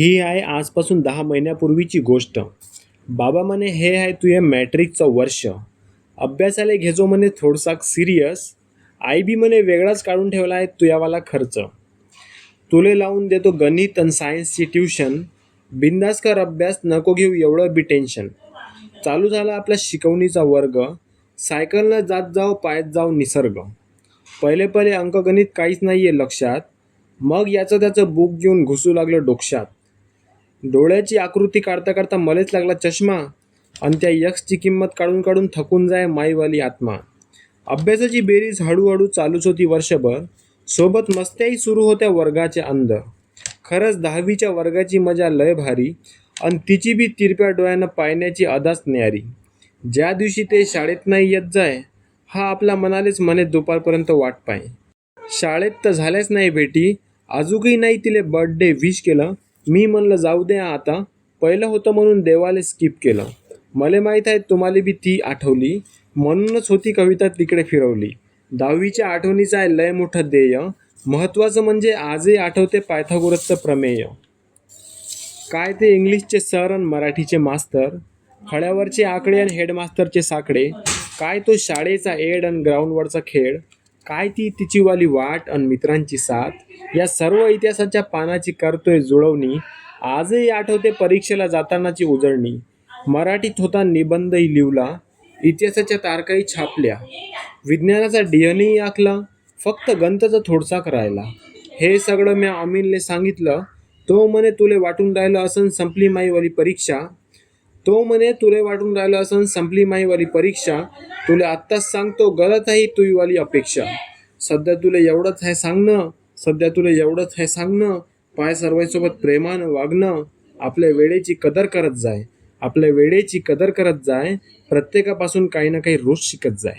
ही आहे आजपासून दहा महिन्यापूर्वीची गोष्ट. बाबा म्हणे हे आहे तुझे मॅट्रिकचं वर्ष. अभ्यासाला घेजो म्हणे थोडसा सिरियस आय बी म्हणे वेगळाच काढून ठेवला आहे तुयावाला खर्च. तुले लावून देतो गणित आणि सायन्सची ट्युशन. बिंदास कर अभ्यास नको घेऊ एवढं बी टेन्शन चालू झाला आपला शिकवणीचा वर्ग. सायकलनं जात जाऊ पायात जाऊ निसर्ग. पहिले पहिले अंकगणित काहीच नाही आहे लक्षात. मग याचं त्याचं बुक घेऊन घुसू लागलं डोक्षात डोळ्याची आकृती काढता काढता मलेच लागला चष्मा आणि त्या यक्सची किंमत काढून काढून थकून जाय माईवाली आत्मा. अभ्यासाची बेरीज हळूहळू चालूच होती वर्षभर. सोबत मस्त्याही सुरू होत्या वर्गाचे अंध. खरंच दहावीच्या वर्गाची मजा लय भारी आणि तिची बी तिरप्या डोळ्यानं पाहण्याची अदाच न्यारी. ज्या दिवशी ते शाळेत नाही येत जाय हा आपला मनालेच मने दुपारपर्यंत वाट पाय. शाळेत तर झाल्याच नाही भेटी अजूनही नाही तिले बर्थडे विश केलं. मी म्हणलं जाऊ द्या आता. पहिलं होतं म्हणून देवाले स्किप केलं. मला माहीत आहे तुम्हाला बी ती आठवली. म्हणूनच होती कविता तिकडे फिरवली. दहावीच्या आठवणीचं आहे लय मोठं ध्येय महत्त्वाचं म्हणजे आजही आठवते पायथागोरसचं प्रमेय. काय ते इंग्लिशचे सर आणि मराठीचे मास्तर? फळ्यावरचे आकडे आणि हेडमास्तरचे साकडे? काय तो शाळेचा एड आणि ग्राउंडवरचा खेळ? काय ती तिचीवाली वाट आणि मित्रांची साथ? या सर्व इतिहासाच्या पानाची करतोय जुळवणी. आजही आठवते परीक्षेला जातानाची उजळणी. मराठीत होता निबंधही लिवला इतिहासाच्या तारकाही छापल्या. विज्ञानाचा डिएनएही आखला. फक्त गंतचा थोडसाक राहिला. हे सगळं मी अमीनले सांगितलं. तो म्हणे तुले वाटून राहिलं असन संपली माईवाली परीक्षा. तो म्हणे तुले वाटून राहिलं असन संपली माईवाली परीक्षा. तुला आत्ताच सांगतो गलत आहे तुईवाली अपेक्षा. सध्या तुला एवढंच आहे सांगणं सध्या तुला एवढंच आहे सांगणं. पाय सर्वांसोबत प्रेमानं वागणं. आपल्या वेळेची कदर करत जाय. आपल्या वेळेची कदर करत जाय. प्रत्येकापासून काही ना काही रोज शिकत जाय.